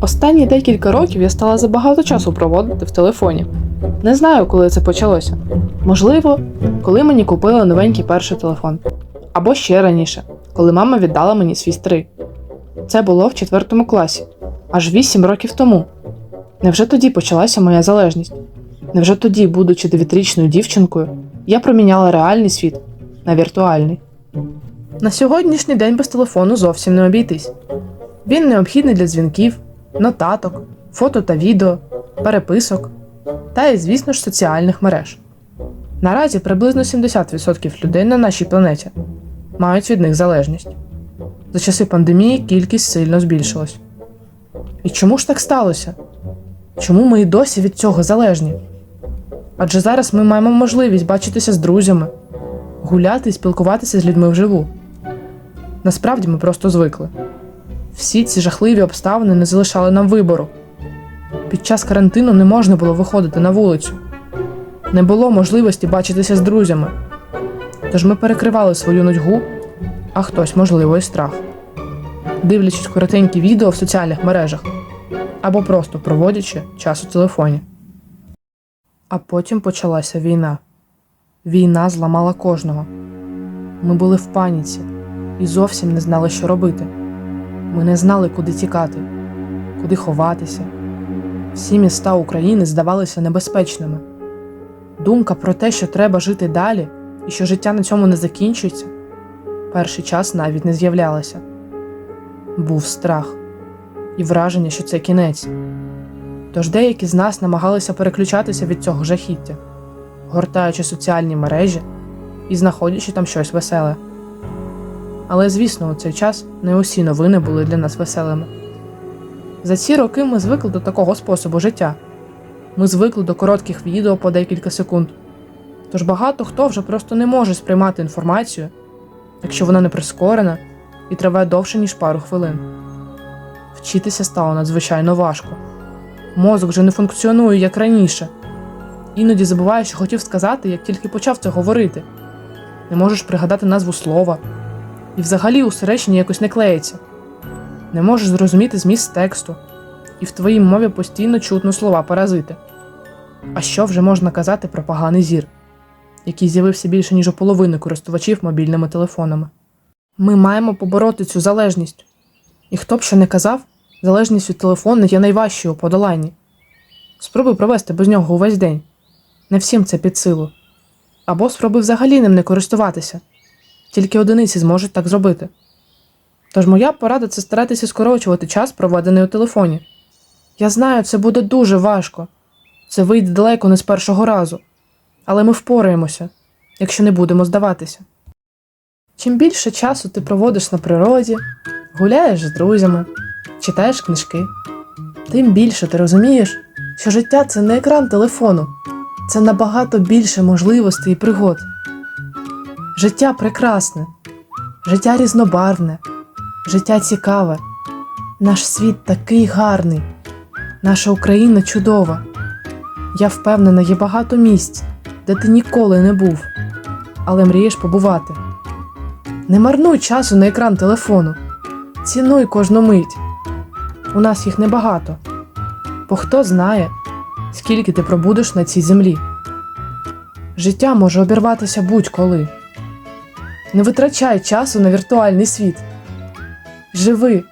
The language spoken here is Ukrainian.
Останні декілька років я стала забагато часу проводити в телефоні. Не знаю, коли це почалося. Можливо, коли мені купили новенький перший телефон. Або ще раніше, коли мама віддала мені свій старий. Це було в четвертому класі, аж вісім років тому. Невже тоді почалася моя залежність? Невже тоді, будучи дев'ятирічною дівчинкою, я проміняла реальний світ на віртуальний? На сьогоднішній день без телефону зовсім не обійтись. Він необхідний для дзвінків, нотаток, фото та відео, переписок та і, звісно ж, соціальних мереж. Наразі приблизно 70% людей на нашій планеті мають від них залежність. За часи пандемії кількість сильно збільшилась. І чому ж так сталося? Чому ми і досі від цього залежні? Адже зараз ми маємо можливість бачитися з друзями, гуляти і спілкуватися з людьми вживу. Насправді ми просто звикли. Всі ці жахливі обставини не залишали нам вибору. Під час карантину не можна було виходити на вулицю, не було можливості бачитися з друзями. Тож ми перекривали свою нудьгу, а хтось, можливо, і страх, дивлячись коротенькі відео в соціальних мережах або просто проводячи час у телефоні. А потім почалася війна. Війна зламала кожного. Ми були в паніці і зовсім не знали, що робити. Ми не знали, куди тікати, куди ховатися. Всі міста України здавалися небезпечними. Думка про те, що треба жити далі і що життя на цьому не закінчується, перший час навіть не з'являлася. Був страх і враження, що це кінець. Тож деякі з нас намагалися переключатися від цього жахіття, гортаючи соціальні мережі і знаходячи там щось веселе. Але, звісно, у цей час не усі новини були для нас веселими. За ці роки ми звикли до такого способу життя. Ми звикли до коротких відео по декілька секунд. Тож багато хто вже просто не може сприймати інформацію, якщо вона не прискорена і триває довше, ніж пару хвилин. Вчитися стало надзвичайно важко. Мозок вже не функціонує як раніше. Іноді забуваєш, що хотів сказати, як тільки почав це говорити. Не можеш пригадати назву слова, і взагалі усе речення якось не клеїться. Не можеш зрозуміти зміст тексту, і в твоїй мові постійно чутно слова паразити. А що вже можна казати про поганий зір, який з'явився більше, ніж у половини користувачів мобільними телефонами? Ми маємо побороти цю залежність. І хто б що не казав, залежність від телефону є найважчою у подоланні. Спробуй провести без нього увесь день. Не всім це під силу. Або спробуй взагалі ним не користуватися. Тільки одиниці зможуть так зробити. Тож моя порада це старатися скорочувати час, проведений у телефоні. Я знаю, це буде дуже важко, це вийде далеко не з першого разу, але ми впораємося, якщо не будемо здаватися. Чим більше часу ти проводиш на природі, гуляєш з друзями, читаєш книжки, тим більше ти розумієш, що життя це не екран телефону, це набагато більше можливостей і пригод. Життя прекрасне, життя різнобарвне, життя цікаве. Наш світ такий гарний, наша Україна чудова. Я впевнена, є багато місць, де ти ніколи не був, але мрієш побувати. Не марнуй часу на екран телефону, цінуй кожну мить. У нас їх небагато, бо хто знає, скільки ти пробудеш на цій землі. Життя може обірватися будь-коли. Не витрачай часу на віртуальний світ. Живи,